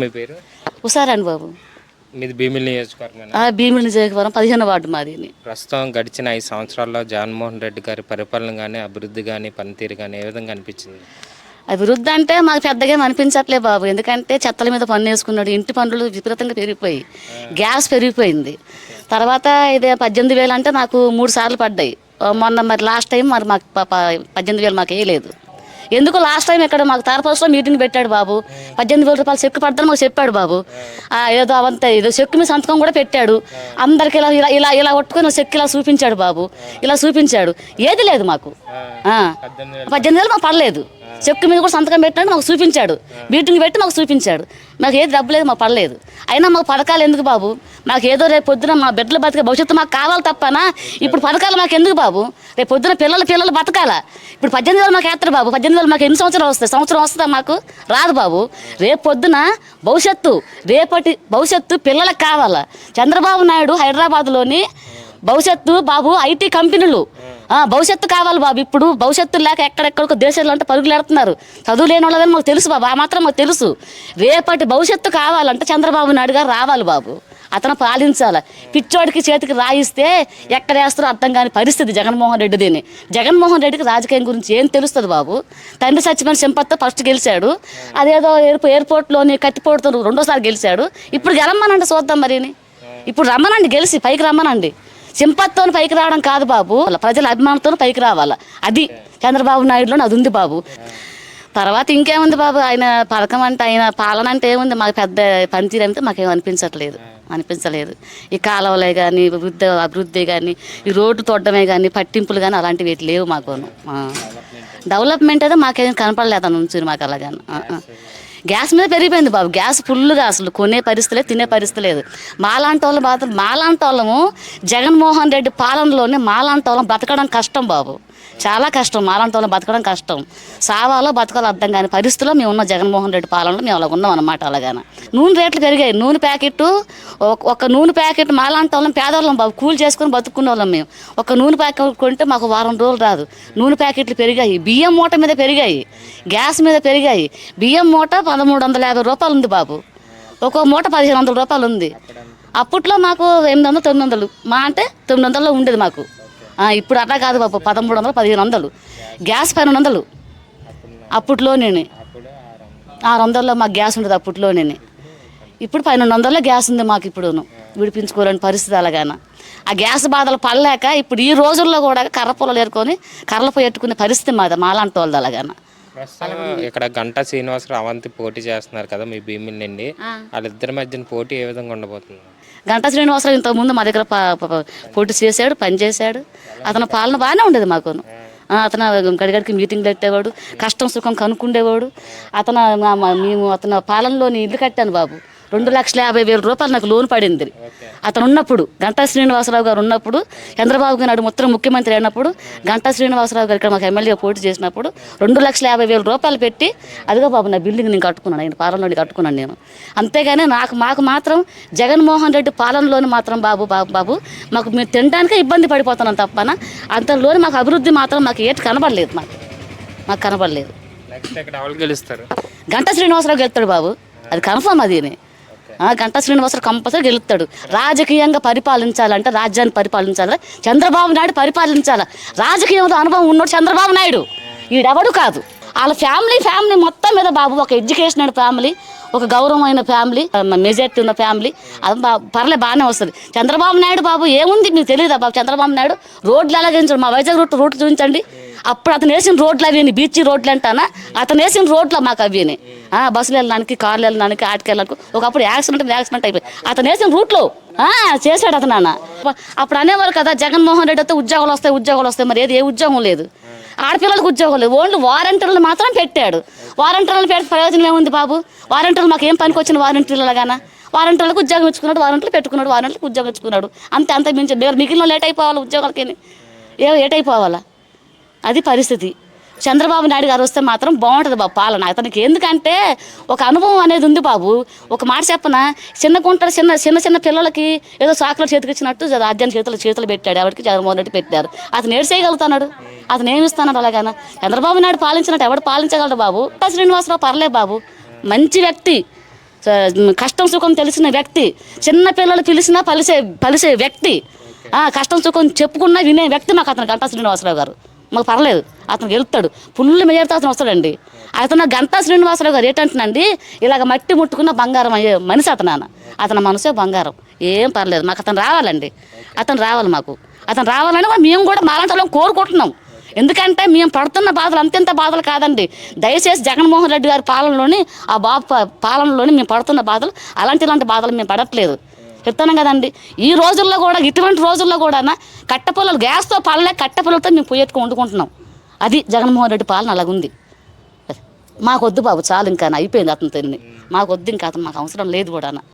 మీ పేరు? ఉషారాణి బాబు. మీది భీమిలి నియోజకవర్గం ఆ భీముడి నియోజకవర్గం పదిహేను వార్డు మాది. ప్రస్తుతం గడిచిన ఐదు సంవత్సరాల్లో జగన్మోహన్ రెడ్డి గారి పరిపాలన కానీ అభివృద్ధి కానీ పనితీరు కానీ ఏ విధంగా అనిపించింది? అభివృద్ధి అంటే మాకు పెద్దగా అనిపించట్లే బాబు. ఎందుకంటే చెత్తల మీద పన్ను వేసుకున్నాడు. ఇంటి పనులు విపరీతంగా పెరిగిపోయి గ్యాస్ పెరిగిపోయింది. తర్వాత ఇదే పద్దెనిమిది వేలు అంటే నాకు మూడు సార్లు పడ్డాయి. మొన్న మరి లాస్ట్ టైం మరి మాకు పద్దెనిమిది వేలు మాకు వేయలేదు. ఎందుకు లాస్ట్ టైం ఇక్కడ మాకు తారపోస్ట్లో మీటింగ్ పెట్టాడు బాబు? పద్దెనిమిది వేల రూపాయలు చెక్కు పడతాను మాకు చెప్పాడు బాబు. ఆ, ఏదో అవంతా ఏదో చెక్కు మీద సంతకం కూడా పెట్టాడు. అందరికి ఇలా ఇలా ఇలా ఇలా కొట్టుకొని చెక్కు ఇలా చూపించాడు బాబు. ఇలా చూపించాడు. ఏది లేదు మాకు. పద్దెనిమిది వేలు మాకు పడలేదు. చెక్కు మీద కూడా సంతకం పెట్టినట్టు మాకు చూపించాడు. మీటింగ్ పెట్టి మాకు చూపించాడు. మాకు ఏది డబ్బు లేదు మాకు పడలేదు. అయినా మాకు పథకాలు ఎందుకు బాబు? మాకు ఏదో రేపు పొద్దున మా బిడ్డలు బతికే భవిష్యత్తు మాకు కావాలి తప్పనా? ఇప్పుడు పథకాలు మాకు ఎందుకు బాబు? రేపు పొద్దున పిల్లల పిల్లలు బతకాలా? ఇప్పుడు పద్దెనిమిది వేలు మాకు వేస్తారు బాబు. పద్దెనిమిది వేలు మాకు ఎన్ని సంవత్సరాలు వస్తాయి? సంవత్సరం వస్తుందా మాకు? రాదు బాబు. రేపు పొద్దున భవిష్యత్తు రేపటి భవిష్యత్తు పిల్లలకు కావాలా? చంద్రబాబు నాయుడు హైదరాబాద్లోని భవిష్యత్తు బాబు ఐటీ కంపెనీలు. భవిష్యత్తు కావాలి బాబు ఇప్పుడు భవిష్యత్తు లేక ఎక్కడెక్కడికో దేశాల్లో అంటే పరుగులేడుతున్నారు. చదువు లేని వాళ్ళదని మాకు తెలుసు బాబు ఆ మాత్రం మాకు తెలుసు. రేపటి భవిష్యత్తు కావాలంటే చంద్రబాబు నాయుడు గారు రావాలి బాబు. అతను పాలించాలి. పిచ్చోడికి చేతికి రాయిస్తే ఎక్కడ వేస్తారో అర్థం కాని పరిస్థితి జగన్మోహన్ రెడ్డిదిని జగన్మోహన్ రెడ్డికి రాజకీయం గురించి ఏం తెలుస్తుంది బాబు? తండ్రి సత్యమైన సంపత్తో ఫస్ట్ గెలిచాడు. అదేదో ఎయిర్పో ఎయిర్పోర్ట్లోని కట్టిపోడుతూ రెండోసారి గెలిచాడు. ఇప్పుడు గెలమ్మనండి చూద్దాం మరిని. ఇప్పుడు రమ్మనండి గెలిచి పైకి రమ్మనండి. సింపత్తో పైకి రావడం కాదు బాబు. ప్రజల అభిమానంతో పైకి రావాల. అది చంద్రబాబు నాయుడులో అది ఉంది బాబు. తర్వాత ఇంకేముంది బాబు? ఆయన పథకం అంటే ఆయన పాలన అంటే ఏముంది? మాకు పెద్ద పనితీరు అంటే మాకేం అనిపించట్లేదు. అనిపించలేదు. ఈ కాలువలే కానీ వృద్ధి అభివృద్ధి కానీ ఈ రోడ్డు తొడ్డమే కానీ పట్టింపులు కానీ అలాంటివి ఏటి లేవు మాకు. డెవలప్మెంట్ అయితే మాకేం కనపడలేదు అని ఉంచుని మాకు అలాగాని. గ్యాస్ మీద పెరిగిపోయింది బాబు. గ్యాస్ ఫుల్గా అసలు కొనే పరిస్థితి లేదు తినే పరిస్థితి లేదు. మాలాంటి వాళ్ళు మాత్రం మాలాంటి వాళ్ళము జగన్మోహన్ రెడ్డి పాలనలోనే మాలాంటి వాళ్ళం బతకడం కష్టం బాబు. చాలా కష్టం. మాలాంటి బతకడం కష్టం. సావాలో బతకాలో అర్థం కాని పరిస్థితిలో మేము ఉన్న జగన్మోహన్ రెడ్డి పాలనలో మేము అలా ఉన్నాం అన్నమాట అలాగా నూనె రేట్లు పెరిగాయి. నూనె ప్యాకెట్ ఒక- ఒక నూనె ప్యాకెట్ మాలాంటి వాళ్ళం పేదవాళ్ళం బాబు. కూలి చేసుకొని బతుకునే వాళ్ళం మేము. ఒక నూనె ప్యాకెట్ కొంటే మాకు వారం రోజులు రాదు. నూనె ప్యాకెట్లు పెరిగాయి. బియ్యం మూట మీద పెరిగాయి. గ్యాస్ మీద పెరిగాయి. బియ్యం మూట పదమూడు వందల యాభై రూపాయలు ఉంది బాబు. ఒక్కో మూట పదిహేను వందల రూపాయలు ఉంది. అప్పట్లో మాకు ఎనిమిది వందలు తొమ్మిది వందలు. మా అంటే తొమ్మిది వందల్లో ఉండేది మాకు. ఇప్పుడు అట్లా కాదు బాబు పదమూడు వందలు పదిహేను వందలు. గ్యాస్ పన్నెండు వందలు. అప్పట్లోనే అప్పుడు ఆరు వందలు. ఆరు వందల్లో మాకు గ్యాస్ ఉండేది అప్పట్లోనే ఇప్పుడు పన్నెండు వందల్లో గ్యాస్ ఉంది మాకు ఇప్పుడును. విడిపించుకోలేని పరిస్థితి అలాగాన. ఆ గ్యాస్ బాధలు పడలేక ఇప్పుడు ఈ రోజుల్లో కూడా కర్ర పొలాలు ఏరుకొని కర్రలు పెట్టుకునే పరిస్థితి మాది మాలాంటి వాళ్ళది అలాగాన. ఇక్కడ గంటా శ్రీనివాసరావు అవంతి పోటీ చేస్తున్నారు కదా మీ భీమిలి నుండి. వాళ్ళిద్దరి మధ్యన పోటీ ఏ విధంగా ఉండబోతుంది? గంటా శ్రీనివాసరావు ఇంతకుముందు మా దగ్గర పోటీ చేశాడు పనిచేశాడు అతని పాలన బాగానే ఉండేది మాకును. అతను గడిగడికి మీటింగ్లు పెట్టేవాడు కష్టం సుఖం కనుక్కుండేవాడు. అతను మా- మేము అతను పాలనలోని ఇల్లు కట్టాను బాబు. రెండు లక్షల యాభై వేల రూపాయలు నాకు లోన్ పడింది. అతను ఉన్నప్పుడు గంటా శ్రీనివాసరావు గారు ఉన్నప్పుడు చంద్రబాబు గారు మొత్తం ముఖ్యమంత్రి అయినప్పుడు గంటా శ్రీనివాసరావు గారు ఇక్కడ మాకు ఎమ్మెల్యే పోటీ చేసినప్పుడు రెండు లక్షల యాభై వేల రూపాయలు పెట్టి అదిగో బాబు నా బిల్డింగ్ నేను కట్టుకున్నాను ఆయన పాలనలోని కట్టుకున్నాను నేను. అంతేగాని నాకు మాకు మాత్రం జగన్మోహన్ రెడ్డి పాలనలోని మాత్రం బాబు బాబు బాబు మాకు మేము తినడానికే ఇబ్బంది పడిపోతున్నాం తప్పన అంతలోని మాకు అభివృద్ధి మాత్రం మాకు ఏటి కనబడలేదు మాకు. మాకు కనబడలేదు. గంటా శ్రీనివాసరావు గెలుస్తాడు బాబు. అది కన్ఫర్మ్ అది ఆ, గంటా శ్రీనివాసరావు కంపల్సరీ గెలుస్తాడు. రాజకీయంగా పరిపాలించాలంటే రాజ్యాన్ని పరిపాలించాలి? చంద్రబాబు నాయుడు పరిపాలించాలి? రాజకీయంలో అనుభవం ఉన్నాడు చంద్రబాబు నాయుడు. ఈడెవడు కాదు. వాళ్ళ ఫ్యామిలీ ఫ్యామిలీ మొత్తం మీద బాబు ఒక ఎడ్యుకేషన్ ఫ్యామిలీ ఒక గౌరవమైన ఫ్యామిలీ మెజార్టీ ఉన్న ఫ్యామిలీ. అది బా పర్లే బాగానే వస్తుంది. చంద్రబాబు నాయుడు బాబు ఏముంది మీకు తెలియదా బాబు? చంద్రబాబు నాయుడు రోడ్లు ఎలాగించండి మా వైజాగ్ రూట్ రూట్ చూపించండి. అప్పుడు అతను వేసిన రోడ్లు అవి బీచ్ రోడ్లు అంటానా? అతను వేసిన రోడ్లు మాకు అవి బస్సులు వెళ్ళడానికి కార్లు వెళ్ళడానికి ఆటకి వెళ్ళడానికి. ఒకప్పుడు యాక్సిడెంట్ యాక్సిడెంట్ అయిపోయి. అతను వేసిన రూట్లో. చేశాడు అతను అన్న అప్పుడు అనేవారు కదా జగన్మోహన్ రెడ్డి అయితే ఉద్యోగాలు వస్తాయి ఉద్యోగాలు వస్తాయి. మరి ఏది? ఏ ఉద్యోగం లేదు. ఆడపిల్లలకు ఉద్యోగం లేదు ఓన్లీ వారంటీలను మాత్రం పెట్టాడు. వారంటీలను పెడితే ప్రయోజనం ఏముంది బాబు? వారంటీలు మాకు ఏం పనికి వచ్చిన వారంటీలు అలాగానా వారంటీలకు ఉద్యోగం ఇచ్చుకున్నాడు వారంటీలు పెట్టుకున్నాడు వారంటీలకు ఉద్యోగం ఇచ్చుకున్నాడు. అంతే అంత మించి. మీరు మిగిలిన లేట్ అయిపోవాలి ఉద్యోగాలకి ఏ లేట్ అయిపోవాలా అది పరిస్థితి. చంద్రబాబు నాయుడు గారు వస్తే మాత్రం బాగుంటుంది బాబు పాలన. అతనికి ఎందుకంటే ఒక అనుభవం అనేది ఉంది బాబు. ఒక మాట చెప్పన చిన్న గుంటలు చిన్న చిన్న చిన్న పిల్లలకి ఏదో చాకులు చేతికి ఇచ్చినట్టు రాజ్యాన్ని చేతులు చేతులు పెట్టాడు. ఎవరికి జగన్మోహన్ రెడ్డి పెట్టారు. అతను ఏడు చేయగలుగుతున్నాడు. అతను ఏమిస్తున్నాడు ఇస్తున్నాడు చంద్రబాబు నాయుడు పాలించినట్టు ఎవడు పాలించగలడు బాబు? శ్రీనివాసరావు పర్లేదు బాబు. మంచి వ్యక్తి. కష్టం సుఖం తెలిసిన వ్యక్తి. చిన్న పిల్లలు పిలిచినా పలిసే పలిసే వ్యక్తి. కష్టం సుఖం చెప్పుకున్నా వినే వ్యక్తి మాకు అతను గంటా శ్రీనివాసరావు గారు. మాకు పర్లేదు. అతను వెళ్తాడు ఫుల్ మెజార్టీ అతను వస్తాడండి. అతను గంటా శ్రీనివాసరావు గారు ఏంటంటున్నాండి ఇలాగ మట్టి ముట్టుకున్న బంగారం అయ్యే మనిషి అతను ఆయన. అతని మనసే బంగారం. ఏం పర్లేదు. మాకు అతను రావాలండి. అతను రావాలి మాకు. అతను రావాలని మేము కూడా మాలాంటి కోరుకుంటున్నాం. ఎందుకంటే మేము పడుతున్న బాధలు అంతెంత బాధలు కాదండి. దయచేసి జగన్మోహన్ రెడ్డి గారి పాలనలోని ఆ బాబు పాలనలోని మేము పడుతున్న బాధలు అలాంటి ఇలాంటి బాధలు మేము పడట్లేదు. చెప్తాను కదండి. ఈ రోజుల్లో కూడా ఇటువంటి రోజుల్లో కూడా కట్టెపుల్లలు గ్యాస్తో పడలే కట్టెపుల్లలతో మేము పొయ్యి వండుకుంటున్నాం. అది జగన్మోహన్ రెడ్డి పాలన అలాగుంది. మాకొద్దు బాబు చాలు ఇంకా అయిపోయింది అతను మాకు వద్దు ఇంకా అతను మాకు అవసరం లేదు కూడా